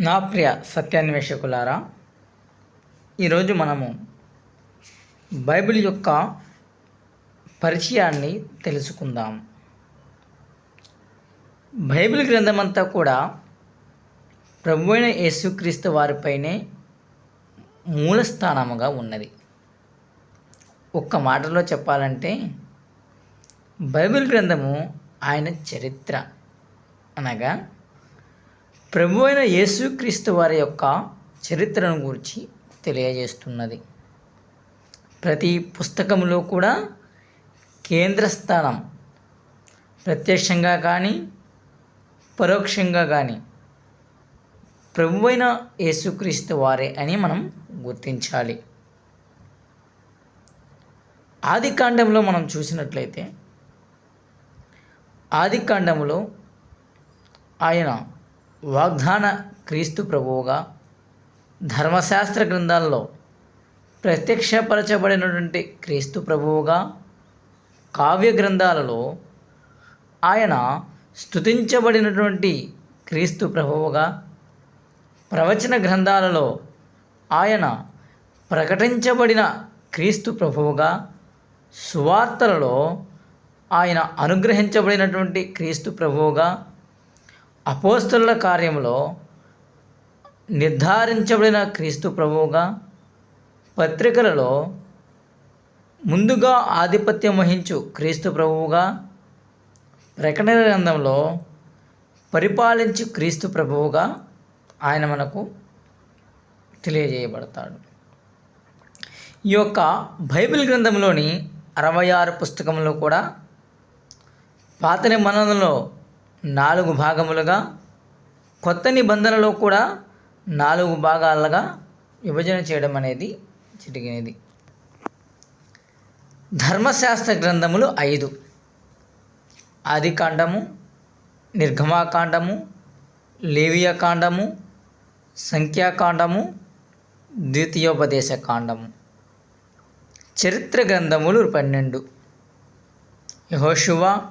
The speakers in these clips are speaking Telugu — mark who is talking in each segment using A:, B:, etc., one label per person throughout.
A: నా ప్రియ సత్యాన్వేషకులారా ఈరోజు మనము బైబిల్ యొక్క పరిచయాన్ని తెలుసుకుందాం. బైబిల్ గ్రంథమంతా కూడా ప్రభు అయిన యేసుక్రీస్తు వారిపైనే మూలస్థానముగా ఉన్నది. ఒక్క మాటలో చెప్పాలంటే బైబిల్ గ్రంథము ఆయన చరిత్ర అనగా ప్రభు అయిన యేసుక్రీస్తు వారి యొక్క చరిత్రను గురించి తెలియజేస్తున్నది. ప్రతి పుస్తకంలో కూడా కేంద్ర స్థానం ప్రత్యక్షంగా కానీ పరోక్షంగా కానీ ప్రభు అయిన యేసుక్రీస్తు వారే అని మనం గుర్తించాలి. ఆది కాండంలో మనం చూసినట్లయితే ఆది కాండంలో ఆయన వాగ్దాన క్రీస్తు ప్రభువుగా ధర్మశాస్త్ర గ్రంథాల్లో ప్రత్యక్షపరచబడినటువంటి క్రీస్తు ప్రభువుగా కావ్య గ్రంథాలలో ఆయన స్తుతించబడినటువంటి క్రీస్తు ప్రభువుగా ప్రవచన గ్రంథాలలో ఆయన ప్రకటించబడిన క్రీస్తు ప్రభువుగా సువార్తలలో ఆయన అనుగ్రహించబడినటువంటి క్రీస్తు ప్రభువుగా అపోస్తుల కార్యంలో నిర్ధారించబడిన క్రీస్తు ప్రభువుగా పత్రికలలో ముందుగా ఆధిపత్యం వహించు క్రీస్తు ప్రభువుగా ప్రకటన గ్రంథంలో పరిపాలించు క్రీస్తు ప్రభువుగా ఆయన మనకు తెలియజేయబడతాడు. ఈ యొక్క బైబిల్ గ్రంథంలోని అరవై ఆరు పుస్తకంలో కూడా పాత నిబంధనలో నాలుగు భాగములుగా కొత్త నిబంధనలో కూడా నాలుగు భాగాలుగా విభజన చేయడం అనేది జరిగినది ధర్మశాస్త్ర గ్రంథములు ఐదు. ఆదికాండము నిర్గమాకాండము లేవియకాండము సంఖ్యాకాండము ద్వితీయోపదేశ కాండము చరిత్ర గ్రంథములు పన్నెండు. యహోశువ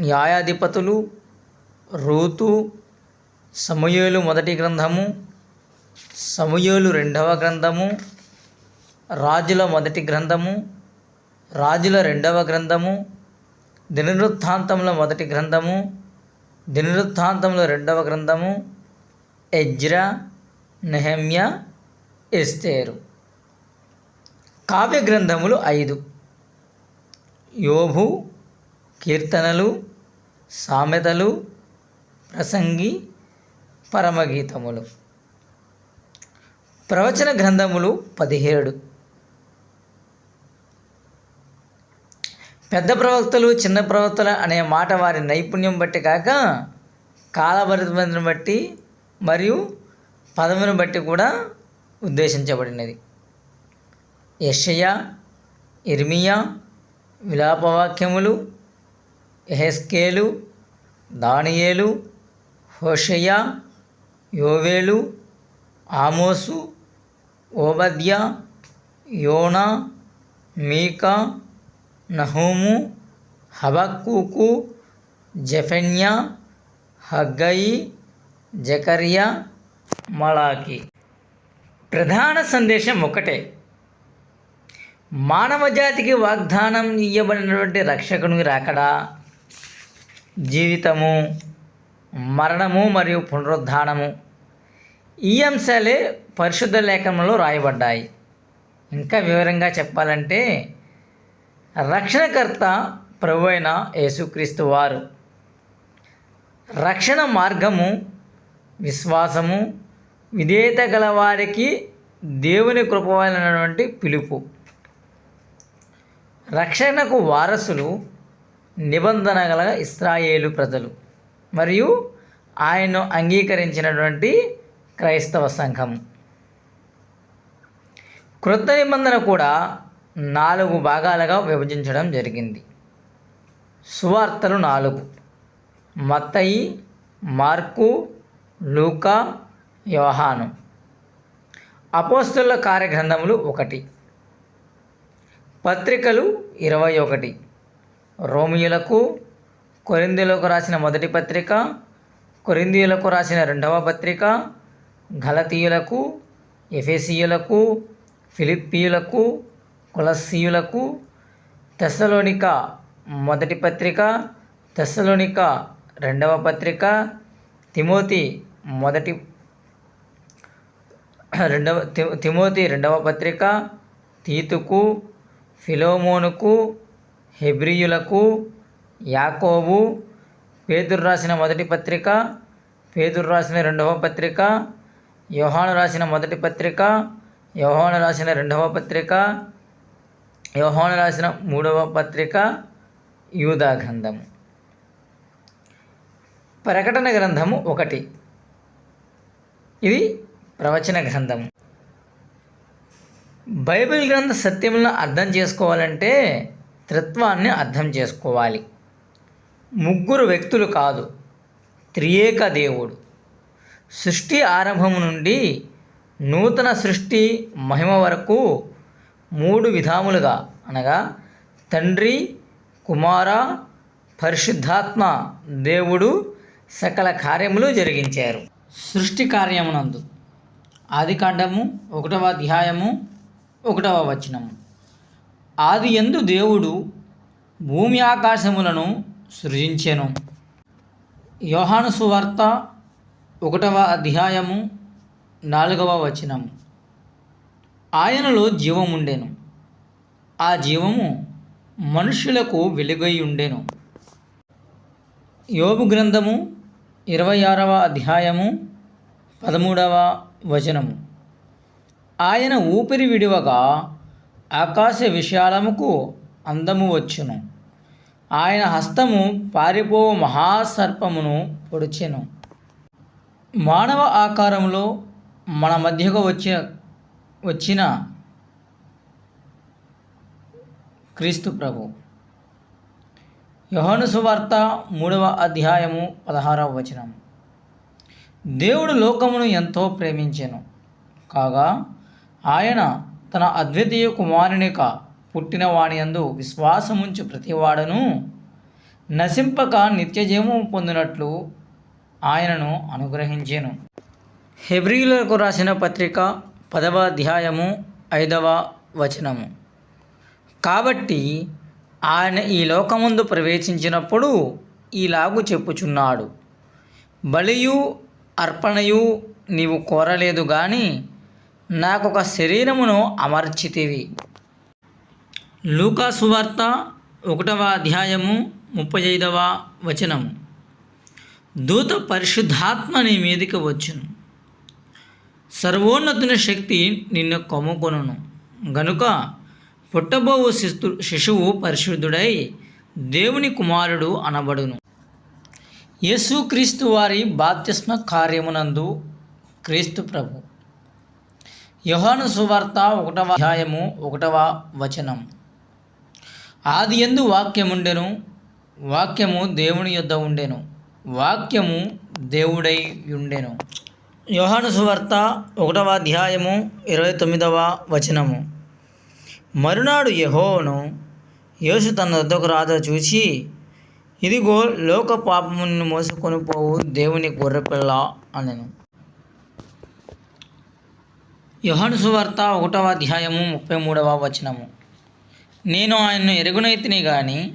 A: న్యాయాధిపతులు రూతు సమూయేలు మొదటి గ్రంథము సమూయేలు రెండవ గ్రంథము రాజుల మొదటి గ్రంథము రాజుల రెండవ గ్రంథము దినవృత్తాంతముల మొదటి గ్రంథము దినవృత్తాంతముల రెండవ గ్రంథము ఎజ్రా నెహమ్య ఎస్తేరు. కావ్య గ్రంథములు ఐదు. యోభు కీర్తనలు సామెతలు ప్రసంగి పరమగీతములు. ప్రవచన గ్రంథములు పదిహేడు. పెద్ద ప్రవక్తలు చిన్న ప్రవక్తలు అనే మాట వారి నైపుణ్యం బట్టి కాక కాలపరిమితిని బట్టి మరియు పదమును బట్టి కూడా ఉద్దేశించబడినది. యషయ ఇర్మియా విలాపవాక్యములు ఎహెస్కేలు దానియేలు హోషయ యోవేలు ఆమోసు ఓబద్య యోనా మీకా నహూము హబక్కూకు జెఫెన్యా హగ్గయి జకరియా మలాకి ప్రధాన సందేశం ఒకటే. మానవ జాతికి వాగ్దానం ఇవ్వబడినటువంటి రక్షకునికి రాకడా? జీవితము. మరణము మరియు పునరుద్ధానము ఈ అంశాలే పరిశుద్ధ లేఖనంలో రాయబడ్డాయి. ఇంకా వివరంగా చెప్పాలంటే రక్షణకర్త ప్రభు అయిన యేసుక్రీస్తు వారు రక్షణ మార్గము విశ్వాసము విధేయత గల వారికి దేవుని కృపమైనటువంటి పిలుపు. రక్షణకు వారసులు నిబంధన గల ఇస్రాయేలు ప్రజలు. మరియు ఆయన్ను అంగీకరించినటువంటి క్రైస్తవ సంఘం. క్రొత్త నిబంధన కూడా నాలుగు భాగాలుగా విభజించడం జరిగింది. సువార్తలు నాలుగు. మత్తయి మార్కు లూకా యోహాను. అపోస్తుల కార్యగ్రంథములు ఒకటి. పత్రికలు ఇరవై ఒకటి. రోమియులకు కొరిందీలకు రాసిన మొదటి పత్రిక కొరిందీయులకు రాసిన రెండవ పత్రిక గలతీయులకు ఎఫెసీయులకు ఫిలిప్పీయులకు కులసీయులకు తెస్సలోనిక మొదటి పత్రిక తెస్సలోనిక రెండవ పత్రిక తిమోతి మొదటి రెండవ తిమోతి రెండవ పత్రిక తీతుకు ఫిలోమోనుకు హెబ్రియులకు యాకోబు పేదురు రాసిన మొదటి పత్రిక పేదురు రాసిన రెండవ పత్రిక యోహాను రాసిన మొదటి పత్రిక యోహాను రాసిన రెండవ పత్రిక యోహాను రాసిన మూడవ పత్రిక యూదా గ్రంథము. ప్రకటన గ్రంథము ఒకటి. ఇది ప్రవచన గ్రంథము. బైబిల్ గ్రంథ సత్యములను అర్థం చేసుకోవాలంటే త్రిత్వాన్ని అర్థం చేసుకోవాలి. ముగ్గురు వ్యక్తులు కాదు త్రియేక దేవుడు. సృష్టి ఆరంభము నుండి నూతన సృష్టి మహిమ వరకు మూడు విధాములుగా అనగా తండ్రి కుమార పరిశుద్ధాత్మ దేవుడు సకల కార్యములు జరిగించారు. సృష్టి కార్యమునందు ఆదికాండము ఒకటవ అధ్యాయము ఒకటవ వచనము. ఆది ఎందు దేవుడు భూమి ఆకాశములను సృజించెను. యోహాను సువార్త ఒకటవ అధ్యాయము నాలుగవ వచనము. ఆయనలో జీవముండెను. ఆ జీవము మనుషులకు వెలుగై ఉండెను యోబు గ్రంథము ఇరవై ఆరవ అధ్యాయము పదమూడవ వచనము. ఆయన ఊపిరి విడివగా ఆకాశ విశాలముకు అందము వచ్చును. ఆయన హస్తము పారిపో మహాసర్పమును పొడిచెను. మానవ ఆకారంలో మన మధ్యకు వచ్చిన వచ్చిన క్రీస్తు ప్రభు. యోహాను సువార్త మూడవ అధ్యాయము పదహారవ వచనం. దేవుడు లోకమును ఎంతో ప్రేమించెను. కాగా ఆయన తన అద్వితీయ కుమారునిక పుట్టిన వాని యందు విశ్వాసముంచు ప్రతివాడను నశింపక నిత్యజీవము పొందినట్లు ఆయనను అనుగ్రహించాను. హెబ్రిలకు రాసిన పత్రిక పదవ అధ్యాయము ఐదవ వచనము. కాబట్టి ఆయన ఈ లోకముందు ప్రవేశించినప్పుడు ఈలాగు చెప్పుచున్నాడు. బలియు అర్పణయు నీవు కోరలేదు గాని నాకొక శరీరమును అమర్చితివి. లూకాసువార్త ఒకటవ అధ్యాయము ముప్పై ఐదవ వచనము దూత పరిశుద్ధాత్మ నీ మీదికి వచ్చును. సర్వోన్నతుని శక్తి నిన్ను కమ్ముకొనును. గనుక పుట్టబోవు శిస్తు శిశువు పరిశుద్ధుడై దేవుని కుమారుడు అనబడును. యేసుక్రీస్తు వారి బాప్తిస్మ కార్యమునందు క్రీస్తు ప్రభు. యోహాను సువార్త ఒకటవ అధ్యాయము ఒకటవ వచనం. ఆది ఎందు వాక్యముండెను వాక్యము దేవుని యొద్ద ఉండెను వాక్యము దేవుడై ఉండెను యోహాను సువార్త ఒకటవ అధ్యాయము ఇరవై తొమ్మిదవ వచనము. మరునాడు యహోను యేసు తన వద్దకు రాజా చూసి ఇదిగో లోక పాపమును మోసుకొని పోవు దేవుని గొర్రెపిల్ల అనెను. యోహాను సువార్త ఒకటవ అధ్యాయము ముప్పై మూడవ వచనము. నేను ఆయన్ను ఎరుగునైతిని గాని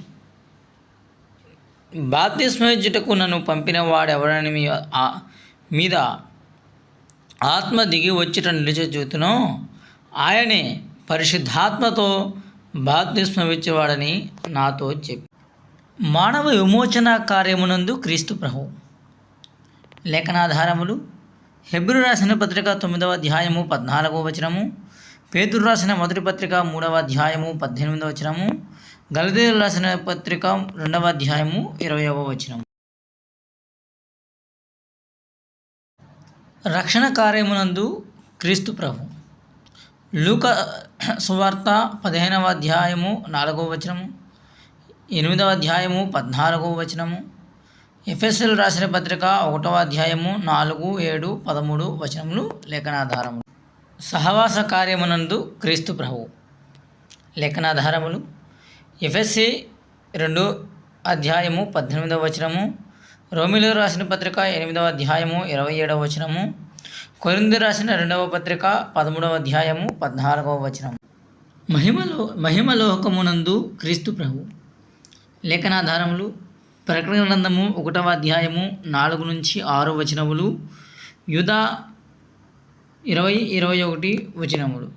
A: బాప్తిస్మయుటకు నన్ను పంపిన వాడెవడని మీ మీద ఆత్మ దిగి వచ్చిట నిలిచి చూతునో ఆయనే పరిశుద్ధాత్మతో బాప్తిస్మవిచ్చేవాడని నాతో చెప్పి. మానవ విమోచన కార్యమునందు క్రీస్తు ప్రభు. లేఖనాధారములు హెబ్రు రాసిన పత్రిక తొమ్మిదవ అధ్యాయము పద్నాలుగవ వచనము పేతురు రాసిన మొదటి పత్రిక మూడవ అధ్యాయము పద్దెనిమిదవ వచనము గలతీయులు రాసిన పత్రిక రెండవ అధ్యాయము ఇరవయవ వచనము. రక్షణ కార్యమునందు క్రీస్తు ప్రభు. లూక సువార్త పదిహేనవ అధ్యాయము నాలుగవ వచనము ఎనిమిదవ అధ్యాయము పద్నాలుగవ వచనము ఎఫ్ఎస్ఎల్ రాసిన పత్రిక ఒకటవ అధ్యాయము నాలుగు ఏడు పదమూడు వచనములు లేఖనాధారములు. సహవాస కార్యమునందు క్రీస్తు ప్రభు లేఖనాధారములు ఎఫ్ఎస్సి రెండు అధ్యాయము పద్దెనిమిదవ వచనము రోమిలో రాసిన పత్రిక ఎనిమిదవ అధ్యాయము ఇరవై ఏడవ వచనము కొరింది రాసిన రెండవ పత్రిక పదమూడవ అధ్యాయము పద్నాలుగవ వచనము. మహిమలో మహిమలోకమునందు క్రీస్తు ప్రభు లేఖనాధారములు ప్రకటన గ్రంథము ఒకటవ అధ్యాయము నాలుగు నుంచి ఆరు వచనములు యుధ ఇరవై ఇరవై ఒకటి వచనములు.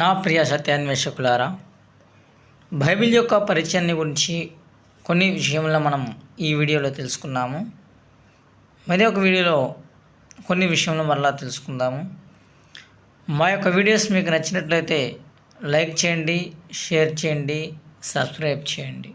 A: నా ప్రియ సత్యాన్వేషకులారా బైబిల్ యొక్క పరిచయాన్ని గురించి కొన్ని విషయంలో మనం ఈ వీడియోలో తెలుసుకున్నాము మరి ఒక వీడియోలో కొన్ని విషయంలో మరలా తెలుసుకుందాము. మా యొక్క వీడియోస్ మీకు నచ్చినట్లయితే లైక్ చేయండి షేర్ చేయండి సబ్స్క్రైబ్ చేయండి.